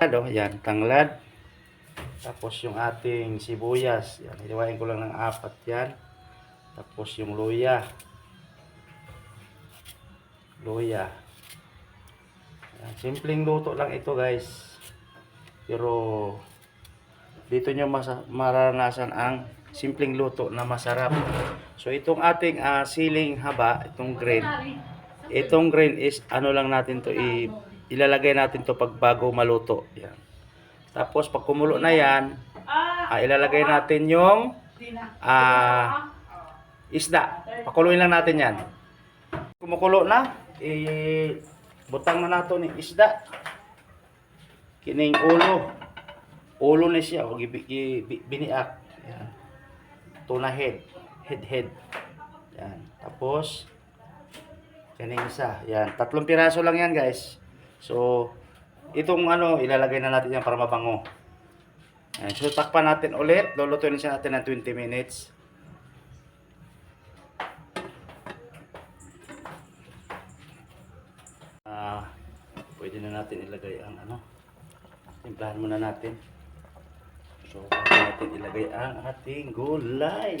Ano, yan, tanglad. Tapos yung ating sibuyas. Yan, hiwain ko lang ng apat yan. Tapos yung luya. Luya. Yan, simpleng luto lang ito guys. Pero dito nyo mararanasan ang simpleng luto na masarap. So itong ating ah, siling haba, itong green. Itong green is ano lang natin to i ilalagay natin to pag bago maluto. Yan. Tapos pag kumulo na yan, ah, ilalagay natin yung ah, isda. Pakuluin lang natin yan. Kumukulo na, i butang na nato ni isda. Kining ulo. Ulo na siya, o biniak. Yan. Tuna head. Head head. Yan. Tapos, kining isa. Yan. Tatlong piraso lang yan guys. So, itong ano, ilalagay na natin yan para mabango. Yan. So, takpan natin ulit. Lulutuin siya natin ng 20 minutes. Ah, pwede na natin ilagay ang ano. Timplahan muna natin. So, natin ilagay ang ating gulay.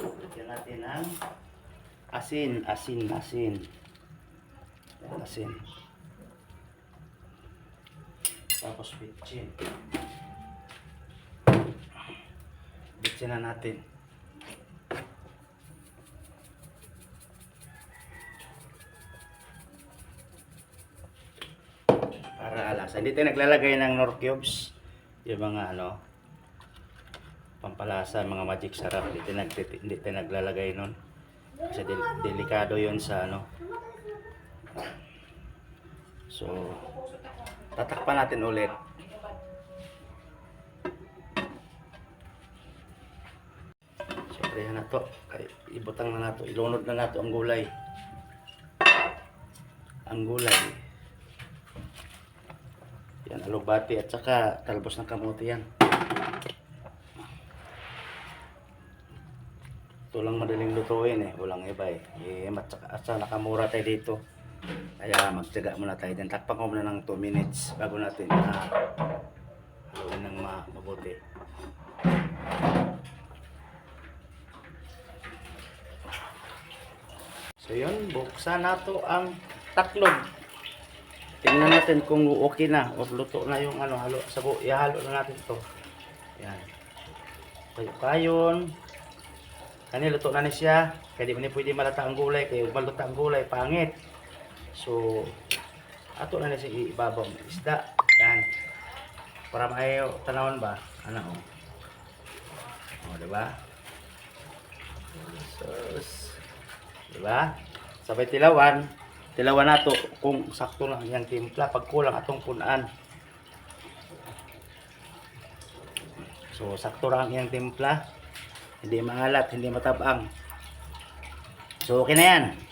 Lagyan natin ang asin, asin, asin. Asin. Tapos bitchin. Bitchin na natin. para alasa. Hindi tayo naglalagay ng nor cubes. Yung mga ano, pampalasa, mga magic sarap. Hindi tayo, hindi tayo naglalagay nun. Kasi del- delikado yon sa ano. So, tatakpan natin ulit. Siyempre na to. Ibutang na nato. Ilunod na nato ang gulay. Ang gulay. Yan, alugbati at saka talbos ng kamote yan. Ito lang madaling lutuin eh. Walang iba eh. eh at saka, at saka nakamura tayo dito. Kaya magtyaga muna tayo din. Takpan ko muna ng 2 minutes bago natin na haluin ng ma mabuti. So yun, buksan nato ang taklog. Tingnan natin kung okay na o luto na yung ano, halo, sabo, ihalo na natin to. Yan. Kayo kayon. Kani luto na ni siya. Kaya di man ni pwede malata ang gulay. Kaya malata ang gulay, pangit. So, ato na ni siya ibabaw ng isda. Yan. Para maayo tanawon ba? Ano o? O, diba? Sus. Diba? Sabay tilawan. Tilawan nato kung sakto lang yung timpla. Pag kulang atong punan. So, sakto lang yung timpla. Hindi maalat, hindi matabang. So, okay na yan.